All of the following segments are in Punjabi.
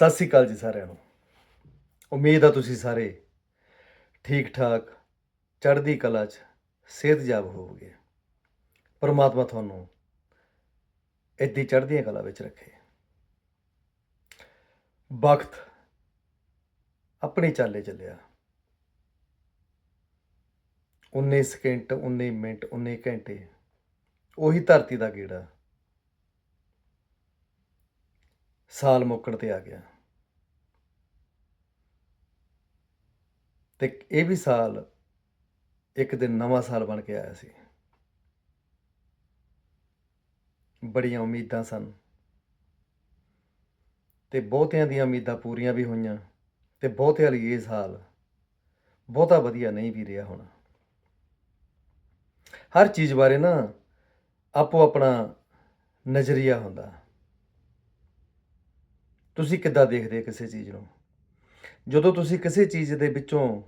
ਸਤਿ ਸ੍ਰੀ ਅਕਾਲ ਜੀ ਸਾਰਿਆਂ ਨੂੰ। ਉਮੀਦ ਆ ਤੁਸੀਂ ਸਾਰੇ ਠੀਕ ਠਾਕ ਚੜ੍ਹਦੀ ਕਲਾ 'ਚ ਸਿਹਤਯਾਬ ਹੋਵੋਗੇ। ਪਰਮਾਤਮਾ ਤੁਹਾਨੂੰ ਇੱਦੀ ਚੜ੍ਹਦੀਆਂ ਕਲਾ ਵਿੱਚ ਰੱਖੇ। ਵਕਤ ਆਪਣੀ ਚਾਲੇ ਚੱਲਿਆ। 19 ਸਕਿੰਟ 19 ਮਿੰਟ 19 ਘੰਟੇ, ਉਹੀ ਧਰਤੀ ਦਾ ਗੇੜਾ ਸਾਲ ਮੁੱਕਣ ਤੇ ਆ ਗਿਆ। ਤੇ ਇਹ ਵੀ ਸਾਲ ਇੱਕ ਦਿਨ ਨਵਾਂ ਸਾਲ ਬਣ ਕੇ ਆਇਆ ਸੀ। ਬੜੀਆਂ ਉਮੀਦਾਂ ਸਨ ਤੇ ਬਹੁਤਿਆਂ ਦੀਆਂ ਉਮੀਦਾਂ ਪੂਰੀਆਂ ਵੀ ਹੋਈਆਂ ਤੇ ਬਹੁਤਿਆਂ ਲਈ ਇਹ ਸਾਲ ਬਹੁਤਾ ਵਧੀਆ ਨਹੀਂ ਵੀ ਰਿਹਾ ਹੁਣ। ਹਰ ਚੀਜ਼ ਬਾਰੇ ਨਾ ਆਪੋ ਆਪਣਾ ਨਜ਼ਰੀਆ ਹੁੰਦਾ। ਤੁਸੀਂ ਕਿੱਦਾਂ ਦੇਖਦੇ ਕਿਸੇ ਚੀਜ਼ ਨੂੰ? ਜਦੋਂ ਤੁਸੀਂ ਕਿਸੇ ਚੀਜ਼ ਦੇ ਵਿੱਚੋਂ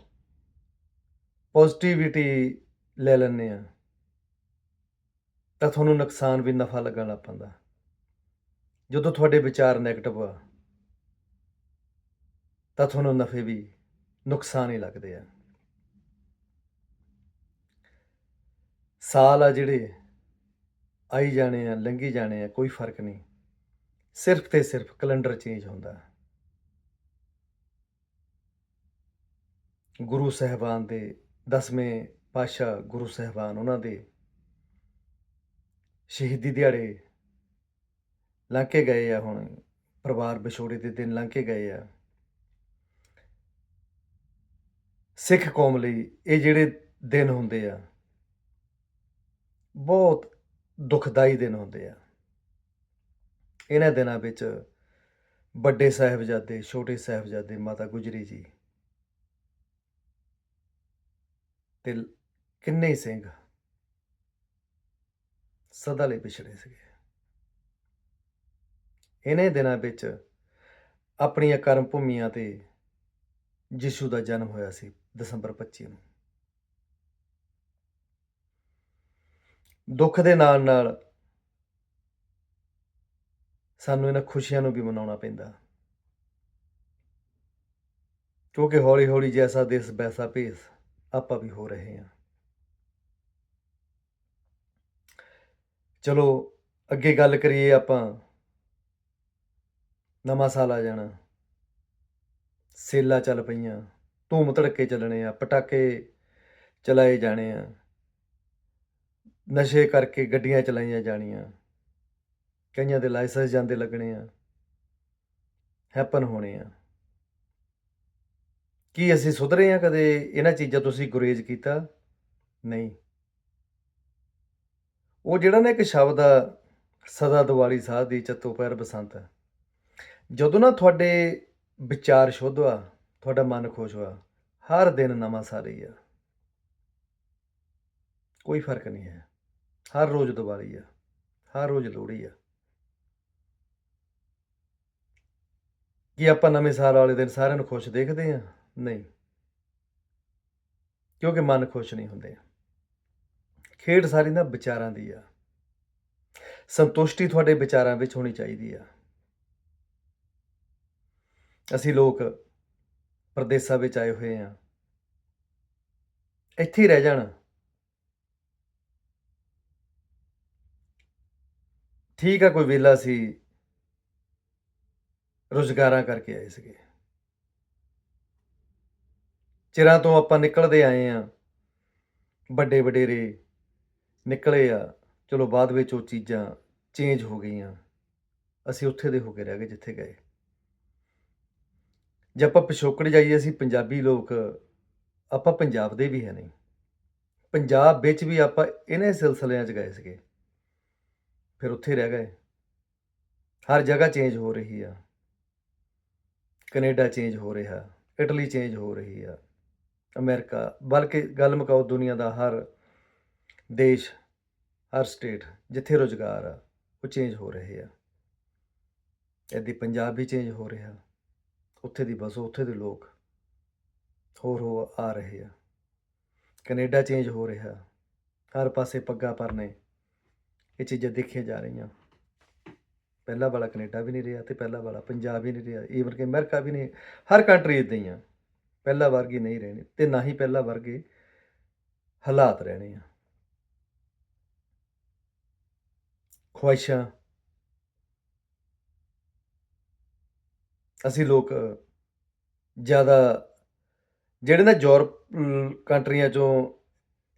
ਪੋਜ਼ਿਟਿਵਿਟੀ ਲੈ ਲੈਂਦੇ ਆ, ਤਾਂ ਤੁਹਾਨੂੰ ਨੁਕਸਾਨ ਵੀ ਨਫਾ ਲੱਗਣ ਲੱਗ ਪੈਂਦਾ। ਜਦੋਂ ਤੁਹਾਡੇ ਵਿਚਾਰ 네ਗੇਟਿਵ ਆ, ਤਾਂ ਤੁਹਾਨੂੰ ਨਫੇ ਵੀ ਨੁਕਸਾਨ ਹੀ ਲੱਗਦੇ ਆ। ਸਾਲ ਆ ਜਿਹੜੇ ਆਈ ਜਾਣੇ ਆ, ਲੰਘੀ ਜਾਣੇ ਆ, ਕੋਈ ਫ਼ਰਕ ਨਹੀਂ। ਸਿਰਫ ਤੇ ਸਿਰਫ ਕੈਲੰਡਰ ਚੇਂਜ ਹੁੰਦਾ। ਗੁਰੂ ਸਹਿਬਾਨ ਦੇ 10ਵੇਂ ਪਾਸ਼ਾ ਗੁਰੂ ਸਹਿਬਾਨ ਉਹਨਾਂ ਦੇ ਸ਼ਹੀਦੀ ਦਿਹਾੜੇ ਲੰਘ ਕੇ ਗਏ ਆ ਹੁਣ, ਪਰਿਵਾਰ ਵਿਛੋੜੇ ਦੇ ਦਿਨ ਲੰਘ ਕੇ ਗਏ ਆ। ਸਿੱਖ ਕੌਮ ਲਈ ਇਹ ਜਿਹੜੇ ਦਿਨ ਹੁੰਦੇ ਆ, ਬਹੁਤ ਦੁਖਦਾਈ ਦਿਨ ਹੁੰਦੇ ਆ। ਇਹਨਾਂ ਦਿਨਾਂ ਵਿੱਚ ਵੱਡੇ ਸਾਹਿਬਜ਼ਾਦੇ, ਛੋਟੇ ਸਾਹਿਬਜ਼ਾਦੇ ਮਾਤਾ ਗੁਜਰੀ ਜੀ ਤੇ ਕਿੰਨੇ ਹੀ ਸਿੰਘ ਸਦਾ ਲਈ ਪਿਛੜੇ ਸੀਗੇ। ਇਹਨੇ ਦਿਨਾਂ ਵਿੱਚ ਆਪਣੀਆਂ ਕਰਮ ਭੂਮੀਆਂ ਤੇ ਯਿਸੂ ਦਾ ਜਨਮ ਹੋਇਆ ਸੀ ਦਸੰਬਰ 25 ਨੂੰ। ਦੁੱਖ ਦੇ ਨਾਲ ਨਾਲ ਸਾਨੂੰ ਇਹਨਾਂ ਖੁਸ਼ੀਆਂ ਨੂੰ ਵੀ ਮਨਾਉਣਾ ਪੈਂਦਾ। ਕਿਉਂਕਿ ਹੌਲੀ ਹੌਲੀ ਜੈਸਾ ਦੇਸ ਵੈਸਾ ਭੇਸ ਆਪਾਂ ਵੀ ਹੋ ਰਹੇ ਹਾਂ। ਚਲੋ, ਅੱਗੇ ਗੱਲ ਕਰੀਏ ਆਪਾਂ। ਨਵਾਂ ਸਾਲ ਆ ਜਾਣਾ। ਸੇਲਾ ਚੱਲ ਪਈਆਂ। ਧੂਮ ਧੜਕੇ ਚੱਲਣੇ ਆ। ਪਟਾਕੇ ਚਲਾਏ ਜਾਣੇ ਆ। ਨਸ਼ੇ ਕਰਕੇ ਗੱਡੀਆਂ ਚਲਾਈਆਂ ਜਾਣੀਆਂ। ਕਈਆਂ ਦੇ ਲਾਇਸੈਂਸ ਜਾਂਦੇ ਲੱਗਣੇ ਆ। ਹੈਪਨ ਹੋਣੇ ਆ। ਕੀ ਅਸੀਂ ਸੁਧਰੇ ਆ ਕਦੇ? ਇਹਨਾਂ ਚੀਜ਼ਾਂ ਤੁਸੀਂ ਗੁਰੇਜ਼ ਕੀਤਾ? ਨਹੀਂ। ਉਹ ਜਿਹੜਾ ਨਾ ਇੱਕ ਸ਼ਬਦ ਆ, ਸਦਾ ਦਿਵਾਲੀ ਸਾਧ ਦੀ ਚੱਤੋ ਪੈਰ ਬਸੰਤ। ਜਦੋਂ ਨਾ ਤੁਹਾਡੇ ਵਿਚਾਰ ਸ਼ੁੱਧ ਆ ਤੁਹਾਡਾ ਮਨ ਖੁਸ਼ ਹੋਆ, ਹਰ ਦਿਨ ਨਵਾਂ ਸਾਲ ਹੀ ਆ। ਕੋਈ ਫ਼ਰਕ ਨਹੀਂ ਹੈ। ਹਰ ਰੋਜ਼ ਦੀਵਾਲੀ ਆ। ਹਰ ਰੋਜ਼ ਲੋਹੜੀ ਆ। ਕਿ ਆਪਾਂ ਨਵੇਂ ਸਾਲ ਵਾਲੇ ਦਿਨ ਸਾਰਿਆਂ ਨੂੰ ਖੁਸ਼ ਦੇਖਦੇ ਆ ਨਹੀਂ। ਕਿਉਂਕਿ ਮਨ ਖੁਸ਼ ਨਹੀਂ ਹੁੰਦੇ। ਖੇਡ ਸਾਰੀ ਨਾ ਵਿਚਾਰਾਂ ਦੀ ਆ। ਸੰਤੁਸ਼ਟੀ ਤੁਹਾਡੇ ਵਿਚਾਰਾਂ ਵਿੱਚ ਹੋਣੀ ਚਾਹੀਦੀ ਆ। ਅਸੀਂ ਲੋਕ ਪ੍ਰਦੇਸਾਂ ਵਿੱਚ ਆਏ ਹੋਏ ਆ। ਇੱਥੇ ਰਹਿ ਜਾਣਾ। ਠੀਕ ਆ, ਕੋਈ ਵੇਲਾ ਸੀ। ਰੁਜ਼ਗਾਰਾਂ ਕਰਕੇ ਆਏ ਸੀਗੇ। ਚਿਰਾਂ ਤੋਂ ਆਪਾਂ ਨਿਕਲਦੇ ਆਏ ਆ। ਵੱਡੇ ਵਡੇਰੇ ਨਿਕਲੇ ਆ। ਚਲੋ ਬਾਅਦ ਵਿੱਚ ਉਹ ਚੀਜ਼ਾਂ ਚੇਂਜ ਹੋ ਗਈਆਂ। ਅਸੀਂ ਉੱਥੇ ਦੇ ਹੋ ਕੇ ਰਹਿ ਗਏ ਜਿੱਥੇ ਗਏ। ਜੇ ਆਪਾਂ ਪਿਛੋਕੜ ਜਾਈਏ ਅਸੀਂ ਪੰਜਾਬੀ ਲੋਕ, ਆਪਾਂ ਪੰਜਾਬ ਦੇ ਵੀ ਹੈ ਨਹੀਂ। ਪੰਜਾਬ ਵਿੱਚ ਵੀ ਆਪਾਂ ਇਹਨੇ ਸਿਲਸਿਲਿਆਂ 'ਚ ਗਏ ਸੀਗੇ। ਫਿਰ ਉੱਥੇ ਰਹਿ ਗਏ। ਹਰ ਜਗ੍ਹਾ ਚੇਂਜ ਹੋ ਰਹੀ ਆ। ਕੈਨੇਡਾ ਚੇਂਜ ਹੋ ਰਿਹਾ। ਇਟਲੀ ਚੇਂਜ ਹੋ ਰਹੀ ਆ। ਅਮਰੀਕਾ, ਬਲਕਿ ਗੱਲ ਮੁਕਾਓ ਦੁਨੀਆ ਦਾ ਹਰ ਦੇਸ਼, ਹਰ ਸਟੇਟ ਜਿੱਥੇ ਰੋਜ਼ਗਾਰ ਆ ਉਹ ਚੇਂਜ ਹੋ ਰਹੇ ਆ। ਇਹਦੀ ਪੰਜਾਬ ਵੀ ਚੇਂਜ ਹੋ ਰਿਹਾ। ਉੱਥੇ ਦੀ ਬਸੋ, ਉੱਥੇ ਦੇ ਲੋਕ ਹੋਰ ਹੋ ਆ ਰਹੇ ਆ। ਕੈਨੇਡਾ ਚੇਂਜ ਹੋ ਰਿਹਾ। ਹਰ ਪਾਸੇ ਪੱਗਾਂ ਪਰਨੇ ਇਹ ਚੀਜ਼ਾਂ ਦੇਖੀਆਂ ਜਾ ਰਹੀਆਂ। ਪਹਿਲਾ ਵਾਲਾ ਕੈਨੇਡਾ ਵੀ ਨਹੀਂ ਰਿਹਾ ਤੇ ਪਹਿਲਾ ਵਾਲਾ ਪੰਜਾਬ ਵੀ ਨਹੀਂ ਰਿਹਾ। ਈਵਨ ਕਿ ਅਮਰੀਕਾ ਵੀ ਨਹੀਂ। ਹਰ ਕੰਟਰੀ ਇਦਾਂ ਹੀ ਆ। ਪਹਿਲਾਂ ਵਰਗੀ ਨਹੀਂ ਰਹਿਣੀ, ਤੇ ਨਾ ਹੀ ਪਹਿਲਾਂ ਵਰਗੇ ਹਾਲਾਤ ਰਹਿਣੇ ਆ। ਖੁਆਇਸ਼ਾਂ। ਅਸੀਂ ਲੋਕ ਜ਼ਿਆਦਾ, ਜਿਹੜੇ ਨਾ ਯੂਰਪ ਕੰਟਰੀਆਂ ਚੋਂ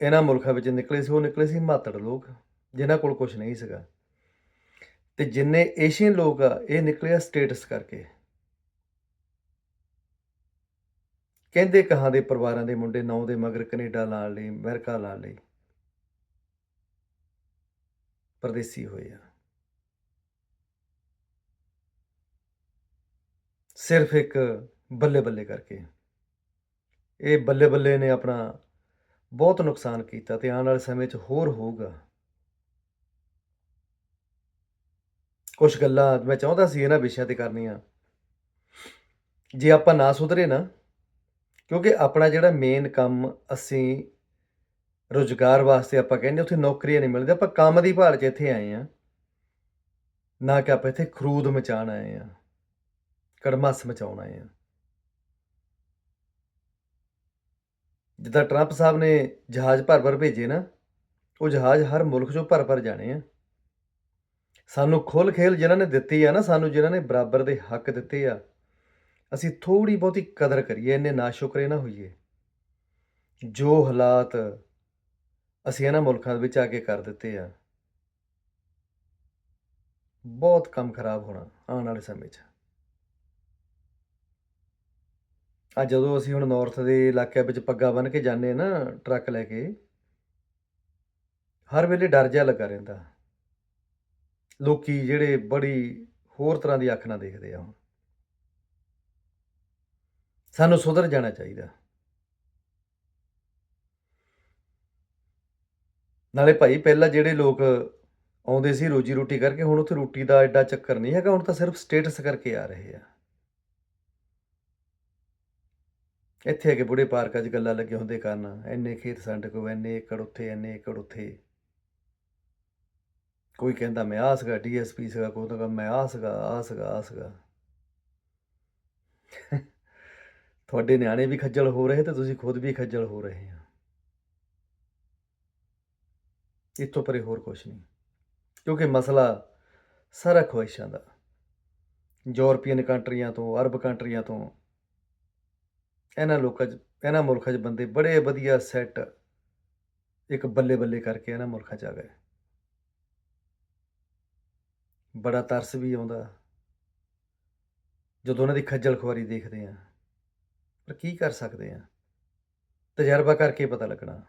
ਇਹਨਾਂ ਮੁਲਕਾਂ ਵਿੱਚ ਨਿਕਲੇ ਸੀ, ਉਹ ਨਿਕਲੇ ਸੀ ਮਾਤੜ ਲੋਕ, ਜਿਨ੍ਹਾਂ ਕੋਲ ਕੁਝ ਨਹੀਂ ਸੀਗਾ। ਤੇ ਜਿੰਨੇ ਏਸ਼ੀਅਨ ਲੋਕ ਆ, ਇਹ ਨਿਕਲੇ ਆ ਸਟੇਟਸ ਕਰਕੇ। ਕਹਿੰਦੇ ਕਹਾਂ ਦੇ ਪਰਿਵਾਰਾਂ ਦੇ ਮੁੰਡੇ, ਨੌ ਦੇ ਮਗਰ ਕੈਨੇਡਾ ਲਾਣ ਲਈ, ਅਮਰੀਕਾ ਲਾਣ ਲਈ ਪਰਦੇਸੀ ਹੋਏ ਆ। ਸਿਰਫ ਇੱਕ ਬੱਲੇ ਬੱਲੇ ਕਰਕੇ। ਇਹ ਬੱਲੇ ਬੱਲੇ ਨੇ ਆਪਣਾ ਬਹੁਤ ਨੁਕਸਾਨ ਕੀਤਾ ਤੇ ਆਉਣ ਵਾਲੇ ਸਮੇਂ 'ਚ ਹੋਰ ਹੋਊਗਾ। ਕੁਝ ਗੱਲਾਂ ਮੈਂ ਚਾਹੁੰਦਾ ਸੀ ਇਹਨਾਂ ਵਿਸ਼ਿਆਂ ਤੇ ਕਰਨੀਆਂ। ਜੇ ਆਪਾਂ ਨਾ ਸੁਧਰੇ ਨਾ ਕਿਉਂਕਿ ਆਪਣਾ ਜਿਹੜਾ ਮੇਨ ਕੰਮ ਅਸੀਂ ਰੋਜ਼ਗਾਰ ਵਾਸਤੇ ਆਪਾਂ ਕਹਿੰਦੇ ਉੱਥੇ ਨੌਕਰੀਆਂ ਨਹੀਂ ਮਿਲਦੀਆਂ। ਆਪਾਂ ਕੰਮ ਦੀ ਭਾਲ 'ਚ ਇੱਥੇ ਆਏ ਆ ਨਾ ਕਿ ਆਪਾਂ ਇੱਥੇ ਖਰੂਦ ਮਚਾਉਣ ਆਏ ਆ ਕੜਮਸ ਮਚਾਉਣ ਆਏ ਆ ਜਿੱਦਾਂ ਟਰੰਪ ਸਾਹਿਬ ਨੇ ਜਹਾਜ਼ ਭਰ ਭਰ ਭੇਜੇ ਨਾ, ਉਹ ਜਹਾਜ਼ ਹਰ ਮੁਲਕ 'ਚੋਂ ਭਰ ਭਰ ਜਾਣੇ ਆ। ਸਾਨੂੰ ਖੁੱਲ ਖੇਲ ਜਿਨ੍ਹਾਂ ਨੇ ਦਿੱਤੀ ਆ ਨਾ, ਸਾਨੂੰ ਜਿਨ੍ਹਾਂ ਨੇ ਬਰਾਬਰ ਦੇ ਹੱਕ ਦਿੱਤੇ ਆ ਅਸੀਂ ਥੋੜੀ ਬਹੁਤੀ ਕਦਰ ਕਰੀਏ, ਇੰਨੇ ਨਾਸ਼ੁਕਰੇ ਨਾ ਹੋਈਏ। ਜੋ ਹਾਲਾਤ ਅਸੀਂ ਇਹਨਾਂ ਮੁਲਕਾਂ ਵਿੱਚ ਆ ਕੇ ਕਰ ਦਿੱਤੇ ਆ, ਬਹੁਤ ਕੰਮ ਖਰਾਬ ਹੋਣਾ ਆਉਣ ਵਾਲੇ ਸਮੇਂ 'ਚ। ਆ ਜਦੋਂ ਅਸੀਂ ਹੁਣ ਨਾਰਥ ਦੇ ਇਲਾਕਿਆਂ ਵਿੱਚ ਪੱਗਾ ਬੰਨ ਕੇ ਜਾਂਦੇ ਆ ਨਾ ਟਰੱਕ ਲੈ ਕੇ, ਹਰ ਵੇਲੇ ਡਰ ਜਿਹਾ ਲੱਗਾ ਰਹਿੰਦਾ। ਲੋਕੀ ਜਿਹੜੇ ਬੜੀ ਹੋਰ ਤਰ੍ਹਾਂ ਦੀ ਅੱਖ ਨਾਲ ਦੇਖਦੇ ਆ ਹੁਣ। ਸਾਨੂੰ ਸੁਧਰ ਜਾਣਾ ਚਾਹੀਦਾ। ਨਾਲੇ ਭਾਈ, ਪਹਿਲਾਂ ਜਿਹੜੇ ਲੋਕ ਆਉਂਦੇ ਸੀ ਰੋਜੀ ਰੋਟੀ ਕਰਕੇ, ਹੁਣ ਉੱਥੇ ਰੋਟੀ ਦਾ ਐਡਾ ਚੱਕਰ ਨਹੀਂ ਹੈਗਾ, ਹੁਣ ਤਾਂ ਸਿਰਫ ਸਟੇਟਸ ਕਰਕੇ ਆ ਰਹੇ ਆ। ਇੱਥੇ ਆ ਕੇ ਬੁੜੇ ਪਾਰਕਾਂ 'ਚ ਗੱਲਾਂ ਲੱਗੇ ਹੁੰਦੇ ਕਰਨ ਐਨੇ ਖੇਤ ਸਾਡੇ ਕੋਲ ਐਨੇ ਏਕੜ ਉੱਥੇ ਐਨੇ ਏਕੜ ਉੱਥੇ। ਕੋਈ ਕਹਿੰਦਾ, ਮੈਂ ਆ ਸੀਗਾ, ਡੀਐਸਪੀ ਸੀਗਾ, ਕੋਈ ਕਹਿੰਦਾ, ਮੈਂ ਆ ਸੀਗਾ ਆ ਸੀਗਾ ਆ ਸੀਗਾ। ਤੁਹਾਡੇ ਨਿਆਣੇ ਵੀ ਖੱਜਲ ਹੋ ਰਹੇ ਤੇ ਤੁਸੀਂ ਖੁਦ ਵੀ ਖੱਜਲ ਹੋ ਰਹੇ ਆ। ਇਤੋਂ ਪਰੇ ਹੋਰ ਕੁਝ ਨਹੀਂ। ਕਿਉਂਕਿ ਮਸਲਾ ਸਾਰਾ ਖੁਆਇਸ਼ਾਂ ਦਾ। ਯੂਰਪੀਅਨ ਕੰਟਰੀਆਂ ਤੋਂ, ਅਰਬ ਕੰਟਰੀਆਂ ਤੋਂ, ਇਹਨਾਂ ਲੋਕਾਂ 'ਚ, ਇਹਨਾਂ ਮੁਲਕਾਂ 'ਚ ਬੰਦੇ ਬੜੇ ਵਧੀਆ ਸੈੱਟ ਇੱਕ ਬੱਲੇ ਬੱਲੇ ਕਰਕੇ ਇਹਨਾਂ ਮੁਲਕਾਂ 'ਚ ਆ ਗਏ। ਬੜਾ ਤਰਸ ਵੀ ਆਉਂਦਾ। ਜਦੋਂ ਉਹਨਾਂ ਦੀ ਖੱਜਲ ਖੁਆਰੀ ਦੇਖਦੇ ਆ ਪਰ ਕੀ ਕਰ ਸਕਦੇ ਆ? ਤਜਰਬਾ ਕਰਕੇ ਪਤਾ ਲੱਗਣਾ।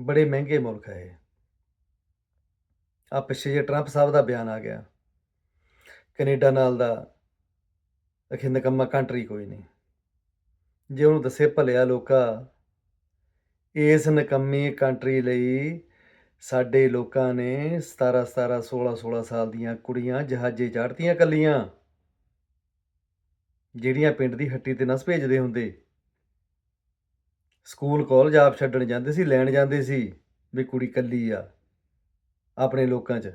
ਬੜੇ ਮਹਿੰਗੇ ਮੁਲਕ ਹੈ ਇਹ। ਆ ਪਿੱਛੇ ਜੇ ਟਰੰਪ ਸਾਹਿਬ ਦਾ ਬਿਆਨ ਆ ਗਿਆ। ਕੈਨੇਡਾ ਨਾਲ ਦਾ ਅਖੇ ਨਕੰਮਾ ਕੰਟਰੀ ਕੋਈ ਨਹੀਂ। ਜੇ ਉਹਨੂੰ ਦੱਸੇ ਭਲਿਆ ਲੋਕਾ, ਇਸ ਨਕੰਮੀ ਕੰਟਰੀ ਲਈ ਸਾਡੇ ਲੋਕਾਂ ਨੇ 17 17 16 16 ਸਾਲ ਦੀਆਂ ਕੁੜੀਆਂ ਜਹਾਜ਼ੇ ਚੜ੍ਹਤੀਆਂ ਕੱਲੀਆਂ। ਜਿਹੜੀਆਂ ਪਿੰਡ ਦੀ ਹੱਟੀ ਤੇ ਨਸ ਭੇਜਦੇ ਹੁੰਦੇ। ਸਕੂਲ ਕਾਲਜ ਆਪ ਛੱਡਣ ਜਾਂਦੇ ਸੀ, ਲੈਣ ਜਾਂਦੇ ਸੀ ਵੀ ਕੁੜੀ ਕੱਲੀ ਆ, ਆਪਣੇ ਲੋਕਾਂ 'ਚ।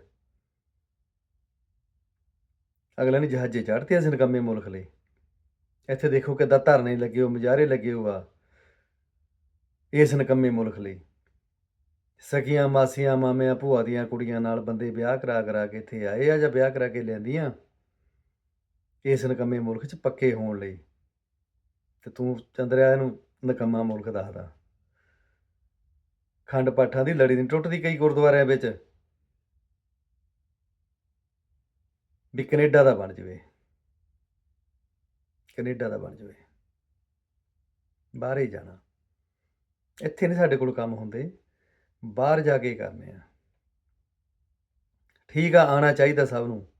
ਅਗਲਾ ਨੇ ਜਹਾਜ਼ੇ ਚੜ੍ਹਤੇ ਸੀ ਨਕੰਮੇ ਮੁਲਕ ਲਈ। ਇੱਥੇ ਦੇਖੋ ਕਿੱਦਾਂ ਧਰਨੇ ਲੱਗੇ ਹੋ ਮੁਜ਼ਾਹਰੇ ਲੱਗੇ ਹੋ ਆ। ਇਸ ਨਕੰਮੇ ਮੁਲਕ ਲਈ। ਸਕੀਆਂ ਮਾਸੀਆਂ, ਮਾਮਿਆਂ, ਭੂਆ ਦੀਆਂ ਕੁੜੀਆਂ ਨਾਲ ਬੰਦੇ ਵਿਆਹ ਕਰਾ ਕਰਾ ਕੇ ਇੱਥੇ ਆਏ ਆ ਜਾਂ ਵਿਆਹ ਕਰਾ ਕੇ ਲਿਆਂਦੀਆਂ? ਇਸ ਨਕੰਮੇ ਮੁਲਕ 'ਚ ਪੱਕੇ ਹੋਣ ਲਈ। ਤੇ ਤੂੰ ਚੰਦਰਿਆ ਇਹਨੂੰ ਨਕੰਮਾ ਮੁਲਕ ਦੱਸਦਾ। ਖੰਡ ਪਾਠਾਂ ਦੀ ਲੜੀ ਨਹੀਂ ਟੁੱਟਦੀ ਕਈ ਗੁਰਦੁਆਰਿਆਂ ਵਿੱਚ। ਵੀ ਕੈਨੇਡਾ ਦਾ ਬਣ ਜਵੇ। ਕੈਨੇਡਾ ਦਾ ਬਣ ਜਵੇ। ਬਾਹਰ ਹੀ ਜਾਣਾ। ਇੱਥੇ ਨਹੀਂ ਸਾਡੇ ਕੋਲ ਕੰਮ ਹੁੰਦੇ। ਬਾਹਰ ਜਾ ਕੇ ਕਰਨੇ ਆ। ਠੀਕ ਆ ਆਣਾ ਚਾਹੀਦਾ ਸਭ ਨੂੰ।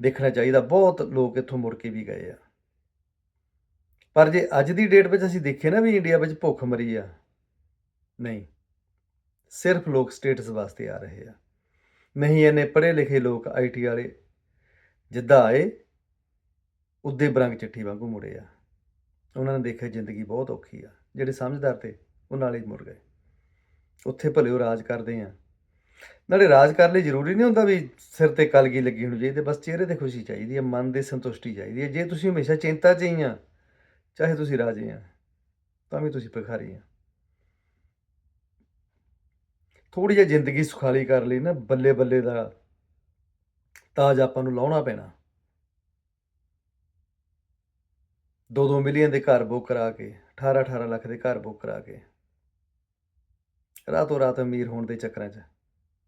ਦੇਖਣਾ ਚਾਹੀਦਾ। ਬਹੁਤ ਲੋਕ ਇੱਥੋਂ ਮੁੜ ਕੇ ਵੀ ਗਏ ਆ। ਪਰ ਜੇ ਅੱਜ ਦੀ ਡੇਟ ਵਿੱਚ ਅਸੀਂ ਦੇਖੇ ਨਾ ਵੀ ਇੰਡੀਆ ਵਿੱਚ ਭੁੱਖ ਮਰੀ ਆ, ਨਹੀਂ। ਸਿਰਫ ਲੋਕ ਸਟੇਟਸ ਵਾਸਤੇ ਆ ਰਹੇ ਆ। ਨਹੀਂ ਇਹਨੇ ਪੜ੍ਹੇ ਲਿਖੇ ਲੋਕ ਆਈਟੀ ਵਾਲੇ ਜਿੱਦਾਂ ਆਏ, ਉੱਦੇ ਬਰੰਗ ਚਿੱਠੀ ਵਾਂਗੂ ਮੁੜੇ ਆ। ਉਹਨਾਂ ਨੇ ਦੇਖਿਆ ਜ਼ਿੰਦਗੀ ਬਹੁਤ ਔਖੀ ਆ। ਜਿਹੜੇ ਸਮਝਦਾਰ ਤੇ, ਉਹ ਨਾਲ ਹੀ ਮੁੜ ਗਏ। ਉੱਥੇ ਭਲੇ ਉਹ ਰਾਜ ਕਰਦੇ ਆ। ਨਾਲੇ ਰਾਜ ਕਰਨ ਲਈ ਜ਼ਰੂਰੀ ਨਹੀਂ ਹੁੰਦਾ ਵੀ ਸਿਰ ਤੇ ਕਲਗੀ ਲੱਗੀ ਹੋਣੀ ਚਾਹੀਦੀ, ਬਸ ਚਿਹਰੇ ਤੇ ਖੁਸ਼ੀ ਚਾਹੀਦੀ ਹੈ, ਮਨ ਦੀ ਸੰਤੁਸ਼ਟੀ ਚਾਹੀਦੀ ਹੈ। ਜੇ ਤੁਸੀਂ ਹਮੇਸ਼ਾ ਚਿੰਤਾ 'ਚ ਹੀ ਆ, ਚਾਹੇ ਤੁਸੀਂ ਰਾਜੇ ਆ, ਤਾਂ ਵੀ ਤੁਸੀਂ ਭਿਖਾਰੀ ਆ। ਥੋੜੀ ਜਿਹੀ ਜ਼ਿੰਦਗੀ ਸੁਖਾਲੀ ਕਰ ਲਈ ਨਾ ਬੱਲੇ ਬੱਲੇ ਦਾ ਤਾਜ ਆਪਾਂ ਨੂੰ ਲਾਉਣਾ ਪੈਣਾ। 2-2 ਮਿਲੀਅਨ ਦੇ ਘਰ ਬੁੱਕ ਕਰਾ ਕੇ 18-18 ਲੱਖ ਦੇ ਘਰ ਬੁੱਕ ਕਰਾ ਕੇ ਰਾਤੋਂ ਰਾਤ ਅਮੀਰ ਹੋਣ ਦੇ ਚੱਕਰਾਂ 'ਚ।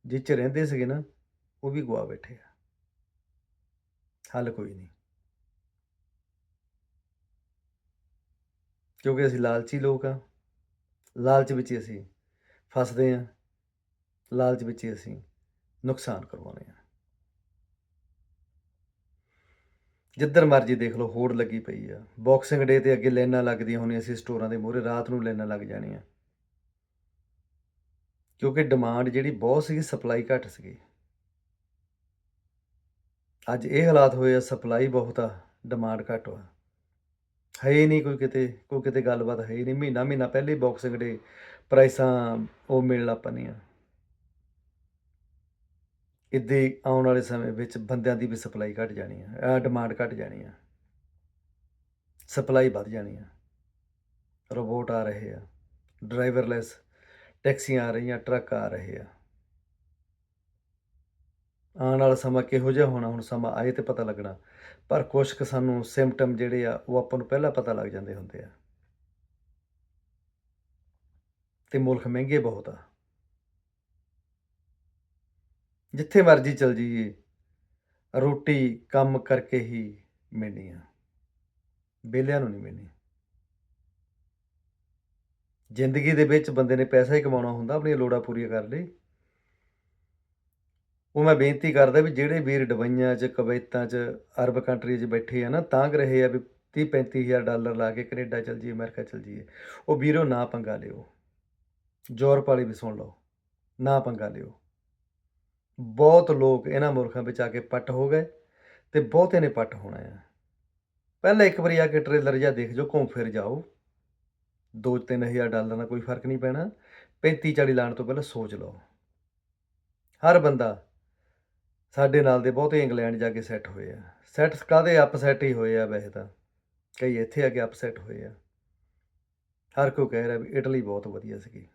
ਜਿਹ 'ਚ ਰਹਿੰਦੇ ਸੀਗੇ ਨਾ, ਉਹ ਵੀ ਗਵਾ ਬੈਠੇ ਆ। ਹੱਲ ਕੋਈ ਨਹੀਂ। ਕਿਉਂਕਿ ਅਸੀਂ ਲਾਲਚੀ ਲੋਕ ਆ, ਲਾਲਚ ਵਿੱਚ ਹੀ ਅਸੀਂ ਫਸਦੇ ਆ, ਲਾਲਚ ਵਿੱਚ ਹੀ ਅਸੀਂ ਨੁਕਸਾਨ ਕਰਵਾਉਂਦੇ ਆ। ਜਿੱਧਰ ਮਰਜ਼ੀ ਦੇਖ ਲਓ, ਹੋੜ ਲੱਗੀ ਪਈ ਆ। ਬਾਕਸਿੰਗ ਡੇ ਤੇ ਅੱਗੇ ਲਾਈਨਾਂ ਲੱਗਦੀਆਂ ਹੋਣੀਆਂ ਸੀ ਸਟੋਰਾਂ ਦੇ ਮੂਹਰੇ, ਰਾਤ ਨੂੰ ਲਾਈਨਾਂ ਲੱਗ ਜਾਣੀਆਂ। ਕਿਉਂਕਿ ਡਿਮਾਂਡ ਜਿਹੜੀ ਬਹੁਤ ਸੀਗੀ ਸਪਲਾਈ ਘੱਟ ਸੀਗੀ। ਅੱਜ ਇਹ ਹਾਲਾਤ ਹੋਏ ਆ ਸਪਲਾਈ ਬਹੁਤ ਆ ਡਿਮਾਂਡ ਘੱਟ ਆ ਹੈ ਹੀ ਨਹੀਂ ਕੋਈ ਕਿਤੇ ਕੋਈ ਕਿਤੇ ਗੱਲਬਾਤ ਹੈ ਹੀ ਨਹੀਂ। ਮਹੀਨਾ ਮਹੀਨਾ ਪਹਿਲੇ ਬਾਕਸਿੰਗ ਡੇ ਪ੍ਰਾਈਸਾਂ ਉਹ ਮਿਲਣ ਲੱਗ ਪੈਂਦੀਆਂ ਇੱਦਾਂ ਹੀ ਆਉਣ ਵਾਲੇ ਸਮੇਂ ਵਿੱਚ ਬੰਦਿਆਂ ਦੀ ਵੀ ਸਪਲਾਈ ਘਟ ਜਾਣੀ ਆ ਡਿਮਾਂਡ ਘਟ ਜਾਣੀ ਆ। ਸਪਲਾਈ ਵੱਧ ਜਾਣੀ ਆ। ਰੋਬੋਟ ਆ ਰਹੇ ਆ ਡਰਾਈਵਰਲੈਸ ਟੈਕਸੀਆਂ ਆ ਰਹੀਆਂ, ਟਰੱਕ ਆ ਰਹੇ ਆ। ਆਉਣ ਵਾਲਾ ਸਮਾਂ ਕਿਹੋ ਜਿਹਾ ਹੋਣਾ, ਹੁਣ ਸਮਾਂ ਆਏ ਤੇ ਪਤਾ ਲੱਗਣਾ। ਪਰ ਕੁਛ ਕੁ ਸਾਨੂੰ ਸਿੰਪਟਮ ਜਿਹੜੇ ਆ, ਉਹ ਆਪਾਂ ਨੂੰ ਪਹਿਲਾਂ ਪਤਾ ਲੱਗ ਜਾਂਦੇ ਹੁੰਦੇ ਆ। ਤੇ ਮੁਲਕ ਮਹਿੰਗੇ ਬਹੁਤ ਆ। ਜਿੱਥੇ ਮਰਜ਼ੀ ਚਲ ਜਾਈਏ, ਰੋਟੀ ਕੰਮ ਕਰਕੇ ਹੀ ਮਿਲਣੀ ਆ। ਵਿਹਲਿਆਂ ਨੂੰ ਨਹੀਂ ਮਿਲਣੀ। ਜ਼ਿੰਦਗੀ ਦੇ ਵਿੱਚ ਬੰਦੇ ਨੇ ਪੈਸਾ ਹੀ ਕਮਾਉਣਾ ਹੁੰਦਾ, ਆਪਣੀਆਂ ਲੋੜਾਂ ਪੂਰੀਆਂ ਕਰਨ ਲਈ। ਉਹ ਮੈਂ ਬੇਨਤੀ ਕਰਦਾ ਵੀ ਜਿਹੜੇ ਵੀਰ ਡਬਈਆਂ 'ਚ, ਕਵੈਤਾਂ 'ਚ, ਅਰਬ ਕੰਟਰੀ 'ਚ ਬੈਠੇ ਆ ਨਾ, ਤਾਂ ਕਰ ਰਹੇ ਆ ਵੀ 30 35000 ਡਾਲਰ ਲਾ ਕੇ ਕੈਨੇਡਾ ਚਲ ਜਾਈਏ, ਅਮਰੀਕਾ ਚਲ ਜਾਈਏ, ਉਹ ਵੀਰੋ ਨਾ ਪੰਗਾ ਲਿਓ। ਯੂਰਪ ਵਾਲੀ ਵੀ ਸੁਣ ਲਓ, ਨਾ ਪੰਗਾ ਲਿਓ। ਬਹੁਤ ਲੋਕ ਇਹਨਾਂ ਮੁਲਕਾਂ ਵਿੱਚ ਆ ਕੇ ਪੱਟ ਹੋ ਗਏ ਤੇ ਬਹੁਤੇ ਨੇ ਪੱਟ ਹੋਣਾ ਆ। ਪਹਿਲਾਂ ਇੱਕ ਵਾਰੀ ਆ ਕੇ ਟ੍ਰੇਲਰ ਜਾਂ ਦੇਖ ਜੋ ਘੁੰਮ ਫਿਰ ਜਾਓ। 2-3000 ਡਾਲਰ ਨਾਲ ਕੋਈ ਫ਼ਰਕ ਨਹੀਂ ਪੈਣਾ। 35-40 ਲਾਣ ਤੋਂ ਪਹਿਲਾਂ ਸੋਚ ਲਓ। ਹਰ ਬੰਦਾ ਸਾਡੇ ਨਾਲ ਦੇ ਬਹੁਤੇ ਇੰਗਲੈਂਡ ਜਾ ਕੇ ਸੈੱਟ ਹੋਏ ਆ। ਸੈੱਟ ਕਾਦੇ ਅਪਸੈਟ ਹੀ ਹੋਏ ਆ ਵੈਸੇ ਤਾਂ। ਕਈ ਇੱਥੇ ਆ ਕੇ ਅਪਸੈਟ ਹੋਏ ਆ। ਹਰ ਕੋਈ ਕਹਿ ਰਿਹਾ ਵੀ ਇਟਲੀ ਬਹੁਤ ਵਧੀਆ ਸੀਗੀ।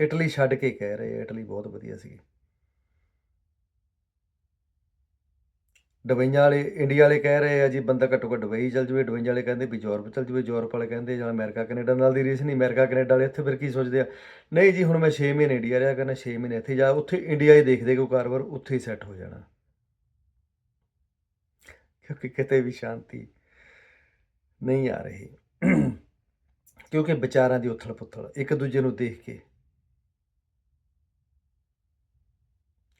ਇਟਲੀ ਛੱਡ ਕੇ ਕਹਿ ਰਹੇ ਇਟਲੀ ਬਹੁਤ ਵਧੀਆ ਸੀਗੀ। ਡਬਈਆਂ ਵਾਲੇ, ਇੰਡੀਆ ਵਾਲੇ ਕਹਿ ਰਹੇ ਆ ਜੀ, ਬੰਦਾ ਘੱਟੋ ਘੱਟ ਦੁਬਈ ਚਲ ਜਵੇ, ਡਬਈਆਂ ਵਾਲੇ ਕਹਿੰਦੇ ਵੀ ਯੂਰਪ ਚਲ ਜਵੇ, ਯੂਰਪ ਵਾਲੇ ਕਹਿੰਦੇ ਜਾਂ ਅਮਰੀਕਾ, ਕੈਨੇਡਾ ਨਾਲ ਦੀ ਰੀਸ ਨਹੀਂ, ਅਮਰੀਕਾ, ਕੈਨੇਡਾ ਵਾਲੇ ਇੱਥੇ ਫਿਰ ਕੀ ਸੋਚਦੇ ਆ? ਨਹੀਂ ਜੀ, ਹੁਣ ਮੈਂ 6 ਮਹੀਨੇ ਇੰਡੀਆ ਰਿਹਾ ਕਰਨਾ 6 ਮਹੀਨੇ ਇੱਥੇ ਜਾ, ਉੱਥੇ ਇੰਡੀਆ ਹੀ ਦੇਖਦੇ ਕੋਈ ਕਾਰੋਬਾਰ ਉੱਥੇ ਹੀ ਸੈੱਟ ਹੋ ਜਾਣਾ। ਕਿਉਂਕਿ ਕਿਤੇ ਵੀ ਸ਼ਾਂਤੀ ਨਹੀਂ ਆ ਰਹੀ। ਕਿਉਂਕਿ ਵਿਚਾਰਾਂ ਦੀ ਉਥਲ ਪੁਥਲ, ਇੱਕ ਦੂਜੇ ਨੂੰ ਦੇਖ ਕੇ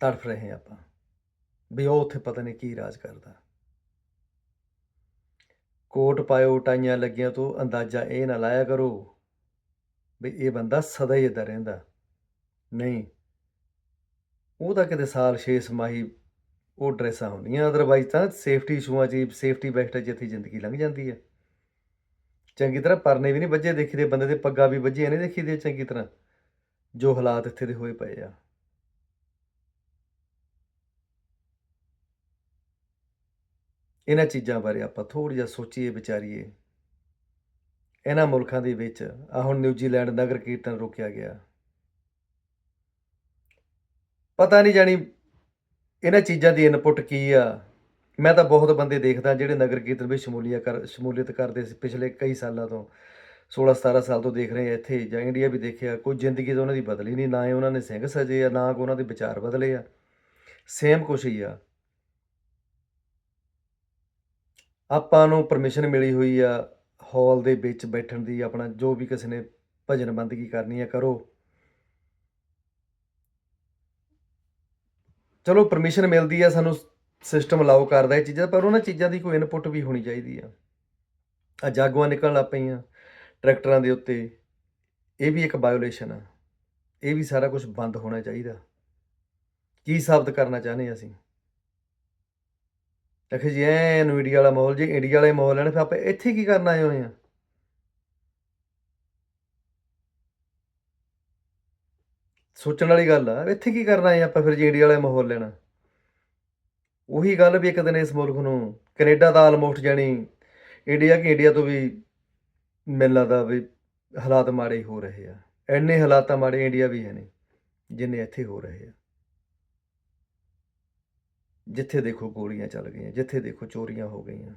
ਤੜਫ ਰਹੇ ਆਪਾਂ। ਵੀ ਉਹ ਉੱਥੇ ਪਤਾ ਨਹੀਂ ਕੀ ਰਾਜ ਕਰਦਾ। ਕੋਟ ਪਾਇਓ ਟਾਈਆਂ ਲੱਗੀਆਂ ਤੋਂ ਅੰਦਾਜ਼ਾ ਇਹ ਨਾ ਲਾਇਆ ਕਰੋ ਵੀ ਇਹ ਬੰਦਾ ਸਦਾ ਹੀ ਇਦਾਂ ਰਹਿੰਦਾ। ਨਹੀਂ। ਉਹ ਤਾਂ ਕਿਤੇ ਸਾਲ 6 ਸਮਾਹੀ ਉਹ ਡਰੈਸਾਂ ਹੁੰਦੀਆਂ ਅਦਰਵਾਈਜ਼ ਤਾਂ ਸੇਫਟੀ ਇਸ਼ੂਆਂ 'ਚ ਸੇਫਟੀ ਬੈਸਟ ਜਿੱਥੇ ਜ਼ਿੰਦਗੀ ਲੰਘ ਜਾਂਦੀ ਹੈ। ਚੰਗੀ ਤਰ੍ਹਾਂ ਪਰਨੇ ਵੀ ਨਹੀਂ ਵੱਜੇ ਦੇਖੀਦੇ ਬੰਦੇ ਦੇ ਪੱਗਾਂ ਵੀ ਵੱਜੀਆਂ ਨਹੀਂ ਦੇਖੀਦੇ ਚੰਗੀ ਤਰ੍ਹਾਂ। ਜੋ ਹਾਲਾਤ ਇੱਥੇ ਦੇ ਹੋਏ ਪਏ ਆ। ਇਹਨਾਂ ਚੀਜ਼ਾਂ ਬਾਰੇ ਆਪਾਂ ਥੋੜ੍ਹਾ ਜਿਹਾ ਸੋਚੀਏ, ਵਿਚਾਰੀਏ। ਇਹਨਾਂ ਮੁਲਕਾਂ ਦੇ ਵਿੱਚ ਆ ਹੁਣ ਨਿਊਜ਼ੀਲੈਂਡ ਨਗਰ ਕੀਰਤਨ ਰੋਕਿਆ ਗਿਆ। ਪਤਾ ਨਹੀਂ ਜਾਣੀ ਇਹਨਾਂ ਚੀਜ਼ਾਂ ਦੀ ਇਨਪੁਟ ਕੀ ਆ। ਮੈਂ ਤਾਂ ਬਹੁਤ ਬੰਦੇ ਦੇਖਦਾ ਜਿਹੜੇ ਨਗਰ ਕੀਰਤਨ ਵਿੱਚ ਸ਼ਮੂਲੀਅਤ ਕਰ, ਸ਼ਮੂਲੀਅਤ ਕਰਦੇ ਸੀ ਪਿਛਲੇ ਕਈ ਸਾਲਾਂ ਤੋਂ। 16 17 ਸਾਲ ਤੋਂ ਦੇਖ ਰਹੇ ਇੱਥੇ ਜਾਂ ਇੰਡੀਆ ਵੀ ਦੇਖਿਆ, ਕੋਈ ਜ਼ਿੰਦਗੀ ਤਾਂ ਉਹਨਾਂ ਦੀ ਬਦਲੀ ਨਹੀਂ, ਨਾ ਹੀ ਉਹਨਾਂ ਨੇ ਸਿੰਘ ਸਜੇ ਆ, ਨਾ ਕੋ ਉਹਨਾਂ ਦੇ ਵਿਚਾਰ ਬਦਲੇ ਆ। ਸੇਮ ਕੁਛ ਹੀ ਆ। ਆਪਾਂ ਨੂੰ ਪਰਮਿਸ਼ਨ ਮਿਲੀ ਹੋਈ ਆ ਹਾਲ ਦੇ ਵਿੱਚ ਬੈਠਣ ਦੀ, ਆਪਣਾ ਜੋ ਵੀ ਕਿਸੇ ਨੇ ਭਜਨ ਬੰਦਗੀ ਕਰਨੀ ਹੈ ਕਰੋ। ਚਲੋ ਪਰਮਿਸ਼ਨ ਮਿਲਦੀ ਆ, ਸਾਨੂੰ ਸਿਸਟਮ ਅਲਾਉ ਕਰਦਾ ਇਹ ਚੀਜ਼ਾਂ, ਪਰ ਉਹਨਾਂ ਚੀਜ਼ਾਂ ਦੀ ਕੋਈ ਇਨਪੁਟ ਵੀ ਹੋਣੀ ਚਾਹੀਦੀ ਆ। ਆ ਜਾਗੂਆਂ ਨਿਕਲਣ ਲੱਗ ਪਈਆਂ ਟਰੈਕਟਰਾਂ ਦੇ ਉੱਤੇ, ਇਹ ਵੀ ਇੱਕ ਵਾਇਓਲੇਸ਼ਨ ਆ। ਇਹ ਵੀ ਸਾਰਾ ਕੁਝ ਬੰਦ ਹੋਣਾ ਚਾਹੀਦਾ। ਕੀ ਸਾਬਤ ਕਰਨਾ ਚਾਹੁੰਦੇ ਅਸੀਂ? ਦੇਖੋ ਜੀ ਐ ਇੰਡੀਆ ਵਾਲਾ ਮਾਹੌਲ ਜੀ, ਇੰਡੀਆ ਵਾਲੇ ਮਾਹੌਲ ਨੇ, ਫਿਰ ਆਪਾਂ ਇੱਥੇ ਕੀ ਕਰਨ ਆਏ ਹੋਏ ਆ? ਸੋਚਣ ਵਾਲੀ ਗੱਲ ਆ, ਇੱਥੇ ਕੀ ਕਰਨਾ ਹੈ ਆਪਾਂ ਫਿਰ ਜੇ, ਇੰਡੀਆ ਵਾਲਾ ਮਾਹੌਲ ਲੈਣਾ? ਉਹੀ ਗੱਲ ਵੀ ਇੱਕ ਦਿਨ ਇਸ ਮੁਲਕ ਨੂੰ, ਕੈਨੇਡਾ ਦਾ ਆਲਮੋਸਟ ਜਾਣੀ, ਇੰਡੀਆ ਕਿ ਇੰਡੀਆ ਤੋਂ ਵੀ ਮੈਨੂੰ ਲੱਗਦਾ ਵੀ ਹਾਲਾਤ ਮਾੜੇ ਹੋ ਰਹੇ ਆ। ਐਨੇ ਹਾਲਾਤਾਂ ਮਾੜੇ ਇੰਡੀਆ ਵੀ ਹੈ ਨਹੀਂ, ਜਿੰਨੇ ਇੱਥੇ ਹੋ ਰਹੇ ਆ। ਜਿੱਥੇ ਦੇਖੋ ਗੋਲੀਆਂ ਚੱਲ ਗਈਆਂ, ਜਿੱਥੇ ਦੇਖੋ ਚੋਰੀਆਂ ਹੋ ਗਈਆਂ।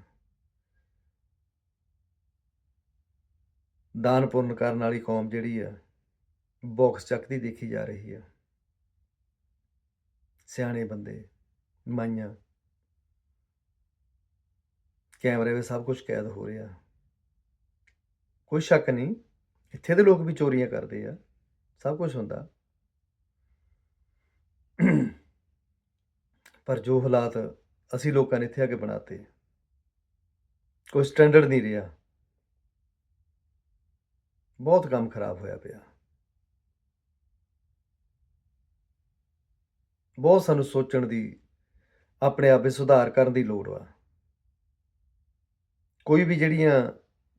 ਦਾਨ ਪੁੰਨ ਕਰਨ ਵਾਲੀ ਕੌਮ ਜਿਹੜੀ ਆ ਬਾਕਸ ਚੱਕਦੀ ਦੇਖੀ ਜਾ ਰਹੀ ਆ। ਸਿਆਣੇ ਬੰਦੇ, ਮਾਈਆਂ, ਕੈਮਰੇ ਵਿੱਚ ਸਭ ਕੁਝ ਕੈਦ ਹੋ ਰਿਹਾ। ਕੋਈ ਸ਼ੱਕ ਨਹੀਂ, ਇੱਥੇ ਦੇ ਲੋਕ ਵੀ ਚੋਰੀਆਂ ਕਰਦੇ ਆ, ਸਭ ਕੁਝ ਹੁੰਦਾ। ਪਰ ਜੋ ਹਾਲਾਤ ਅਸੀਂ ਲੋਕਾਂ ਨੇ ਇੱਥੇ ਆ ਕੇ ਬਣਾਤੇ, ਕੋਈ ਸਟੈਂਡਰਡ ਨਹੀਂ ਰਿਹਾ। ਬਹੁਤ ਕੰਮ ਖਰਾਬ ਹੋਇਆ ਪਿਆ। ਬਹੁਤ ਸਾਨੂੰ ਸੋਚਣ ਦੀ, ਆਪਣੇ ਆਪ ਵਿੱਚ ਸੁਧਾਰ ਕਰਨ ਦੀ ਲੋੜ ਵਾ। ਕੋਈ ਵੀ ਜਿਹੜੀਆਂ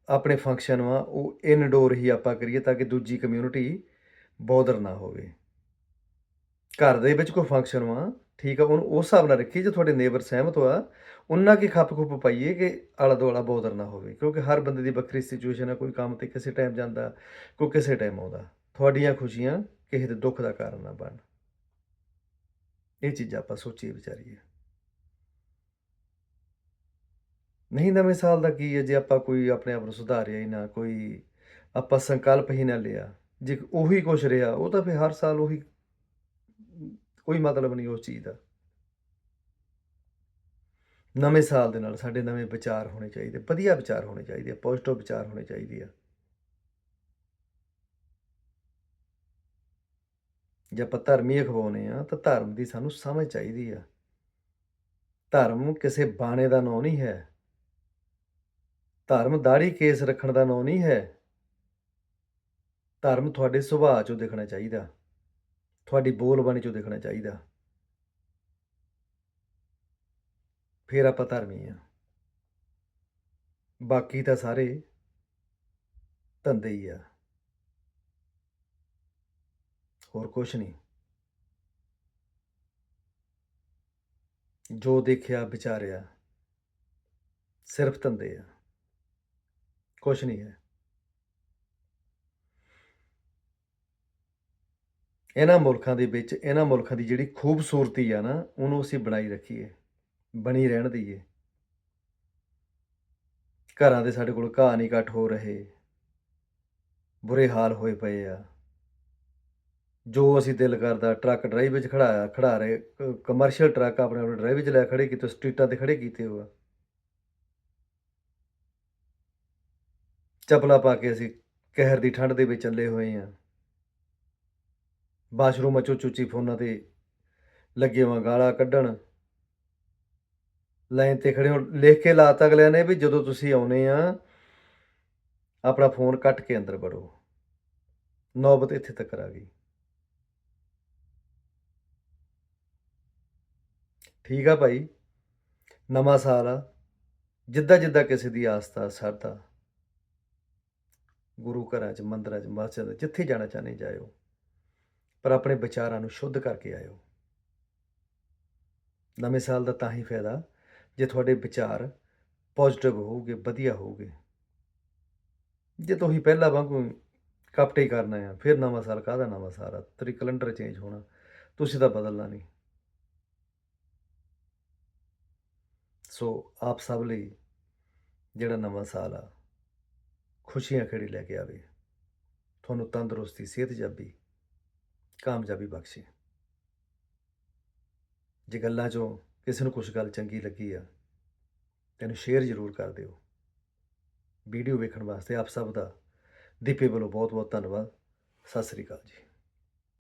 ਆਪਣੇ ਫੰਕਸ਼ਨ ਵਾ, ਉਹ ਇਨਡੋਰ ਹੀ ਆਪਾਂ ਕਰੀਏ ਤਾਂ ਕਿ ਦੂਜੀ ਕਮਿਊਨਿਟੀ ਬੋਦਰ ਨਾ ਹੋਵੇ। ਘਰ ਦੇ ਵਿੱਚ ਕੋਈ ਫੰਕਸ਼ਨ ਵਾ ਠੀਕ ਆ, ਉਹਨੂੰ ਉਸ ਹਿਸਾਬ ਨਾਲ ਰੱਖੀਏ ਜੇ ਤੁਹਾਡੇ ਨੇਬਰ ਸਹਿਮਤ ਹੋਆ, ਉਹਨਾਂ ਕੀ ਖੱਪ ਖੁੱਪ ਪਾਈਏ ਕਿ ਆਲਾ ਦੁਆਲਾ ਬੋਦਰ ਨਾ ਹੋਵੇ, ਕਿਉਂਕਿ ਹਰ ਬੰਦੇ ਦੀ ਵੱਖਰੀ ਸਿਚੁਏਸ਼ਨ ਹੈ ਕੋਈ ਕੰਮ ਤੇ ਕਿਸੇ ਟਾਈਮ ਜਾਂਦਾ, ਕੋਈ ਕਿਸੇ ਟਾਈਮ ਆਉਂਦਾ। ਤੁਹਾਡੀਆਂ ਖੁਸ਼ੀਆਂ ਕਿਸੇ ਦੇ ਦੁੱਖ ਦਾ ਕਾਰਨ ਨਾ ਬਣ ਇਹ ਚੀਜ਼ਾਂ ਆਪਾਂ ਸੋਚੀਏ ਵਿਚਾਰੀਏ। ਨਹੀਂ, ਨਵੇਂ ਸਾਲ ਦਾ ਕੀ ਹੈ ਜੇ ਆਪਾਂ ਕੋਈ ਆਪਣੇ ਆਪ ਨੂੰ ਸੁਧਾਰਿਆ ਹੀ ਨਾ, ਕੋਈ ਆਪਾਂ ਸੰਕਲਪ ਹੀ ਨਾ ਲਿਆ, ਜੇ ਉਹੀ ਕੁਛ ਰਿਹਾ, ਉਹ ਤਾਂ ਫਿਰ ਹਰ ਸਾਲ ਉਹੀ ਕੋਈ ਮਤਲਬ ਨਹੀਂ ਉਸ ਚੀਜ਼ ਦਾ। ਨਵੇਂ ਸਾਲ ਦੇ ਨਾਲ ਸਾਡੇ ਨਵੇਂ ਵਿਚਾਰ ਹੋਣੇ ਚਾਹੀਦੇ, ਵਧੀਆ ਵਿਚਾਰ ਹੋਣੇ ਚਾਹੀਦੇ ਆ ਪੋਜ਼ਿਟਿਵ ਵਿਚਾਰ ਹੋਣੇ ਚਾਹੀਦੇ ਆ। ਜੇ ਆਪਾਂ ਧਰਮੀ ਅਖਵਾਉਨੇ ਆ ਤਾਂ ਧਰਮ ਦੀ ਸਾਨੂੰ ਸਮਝ ਚਾਹੀਦੀ ਆ। ਧਰਮ ਕਿਸੇ ਬਾਣੇ ਦਾ ਨਾਂ ਨਹੀਂ ਹੈ। ਧਰਮ ਦਾੜੀ ਕੇਸ ਰੱਖਣ ਦਾ ਨਾਂ ਨਹੀਂ ਹੈ। ਧਰਮ ਤੁਹਾਡੇ ਸੁਭਾਅ ਚੋਂ ਦਿਖਣਾ ਚਾਹੀਦਾ। ਤੁਹਾਡੀ ਬੋਲਬਾਣੀ ਚੋਂ ਦੇਖਣਾ ਚਾਹੀਦਾ। ਫਿਰ ਆਪਾਂ ਧਰਮੀ ਆ। ਬਾਕੀ ਤਾਂ ਸਾਰੇ ਧੰਦੇ ਹੀ ਆ। ਹੋਰ ਕੁਛ ਨਹੀਂ। ਜੋ ਦੇਖਿਆ, ਵਿਚਾਰਿਆ, ਸਿਰਫ ਧੰਦੇ ਆ। ਕੁਛ ਨਹੀਂ ਹੈ। ਇਹਨਾਂ ਮੁਲਕਾਂ ਦੇ ਵਿੱਚ, ਇਹਨਾਂ ਮੁਲਕਾਂ ਦੀ ਜਿਹੜੀ ਖੂਬਸੂਰਤੀ ਆ ਨਾ, ਉਹਨੂੰ ਅਸੀਂ ਬਣਾਈ ਰੱਖੀਏ, ਬਣੀ ਰਹਿਣ ਦਈਏ। ਘਰਾਂ ਦੇ ਸਾਡੇ ਕੋਲ ਘਾਹ ਨਹੀਂ ਇਕੱਠ ਹੋ ਰਹੇ, ਬੁਰੇ ਹਾਲ ਹੋਏ ਪਏ ਆ। ਜੋ ਅਸੀਂ ਦਿਲ ਕਰਦਾ ਟਰੱਕ ਡਰਾਈਵ ਵਿੱਚ ਖੜਾਇਆ ਖੜਾ ਰਹੇ ਕਮਰਸ਼ੀਅਲ ਟਰੱਕ ਆਪਣੇ ਆਪਣੇ ਡਰਾਈਵ ਵਿੱਚ ਲੈ ਖੜੇ ਕੀਤੇ, ਸਟਰੀਟਾਂ ਤੇ ਖੜੇ ਕੀਤੇ ਹੋਆ ਚਪਲਾ ਪਾ ਕੇ ਅਸੀਂ ਕਹਿਰ ਦੀ ਠੰਡ ਦੇ ਵਿੱਚ ਚੱਲੇ ਹੋਏ ਆ। ਬਾਥਰੂਮਾਂ ਚੋਂ ਚੁੱਚੀ ਫੋਨਾਂ ਤੇ ਲੱਗੇ ਹੋਆ ਗਾਲਾਂ ਕੱਢਣ। ਲਾਈਨ ਤੇ ਖੜੇ ਹੋ ਲਿਖ ਕੇ ਲਾਤਾ ਅਗਲਿਆਂ ਨੇ ਵੀ ਜਦੋਂ ਤੁਸੀਂ ਆਉਨੇ ਆ, ਆਪਣਾ ਫੋਨ ਕੱਟ ਕੇ ਅੰਦਰ ਵੜੋ। ਨੌਬਤ ਇੱਥੇ ਤੱਕ ਆ ਗਈ। ਠੀਕ ਆ ਭਾਈ। ਨਵਾਂ ਸਾਲ ਆ। ਜਿੱਦਾਂ ਜਿੱਦਾਂ ਕਿਸੇ ਦੀ ਆਸਥਾ ਸਰਦਾ। ਗੁਰੂ ਘਰਾਂ 'ਚ, ਮੰਦਰਾਂ 'ਚ, ਮਸਜਿਦ ਜਿੱਥੇ ਜਾਣਾ ਚਾਹਨੇ ਜਾਇਓ। ਪਰ ਆਪਣੇ ਵਿਚਾਰਾਂ ਨੂੰ ਸ਼ੁੱਧ ਕਰਕੇ ਆਇਓ। ਨਵੇਂ ਸਾਲ ਦਾ ਤਾਂ ਹੀ ਫਾਇਦਾ, ਜੇ ਤੁਹਾਡੇ ਵਿਚਾਰ ਪੋਜ਼ਿਟਿਵ ਹੋਊਗੇ, ਵਧੀਆ ਹੋਊਗੇ। ਜੇ ਤੁਸੀਂ ਪਹਿਲਾਂ ਵਾਂਗੂ ਕਪਟੇ ਹੀ ਕਰਨਾ ਆ, ਫਿਰ ਨਵਾਂ ਸਾਲ ਕਾਹਦਾ ਨਵਾਂ ਸਾਲ ਆ? ਤੇਰੀ ਕੈਲੰਡਰ ਚੇਂਜ ਹੋਣਾ, ਤੁਸੀਂ ਤਾਂ ਬਦਲਣਾ ਨਹੀਂ। ਸੋ ਆਪ ਸਭ ਲਈ ਜਿਹੜਾ ਨਵਾਂ ਸਾਲ ਆ, ਖੁਸ਼ੀਆਂ ਖੇੜੀ ਲੈ ਕੇ ਆਵੇ। ਤੁਹਾਨੂੰ ਤੰਦਰੁਸਤੀ, ਸਿਹਤ ਜਾਬੀ ਕਾਮਯਾਬੀ ਬਖਸ਼ੇ। ਜੇ ਗੱਲਾਂ 'ਚੋਂ ਕਿਸੇ ਨੂੰ ਕੁਝ ਗੱਲ ਚੰਗੀ ਲੱਗੀ ਆ, ਤੈਨੂੰ ਸ਼ੇਅਰ ਜ਼ਰੂਰ ਕਰ ਦਿਓ। ਵੀਡੀਓ ਵੇਖਣ ਵਾਸਤੇ ਆਪ ਸਭ ਦਾ ਦੀਪੇ ਵੱਲੋਂ ਬਹੁਤ ਬਹੁਤ ਧੰਨਵਾਦ। ਸਤਿ ਸ੍ਰੀ ਅਕਾਲ ਜੀ।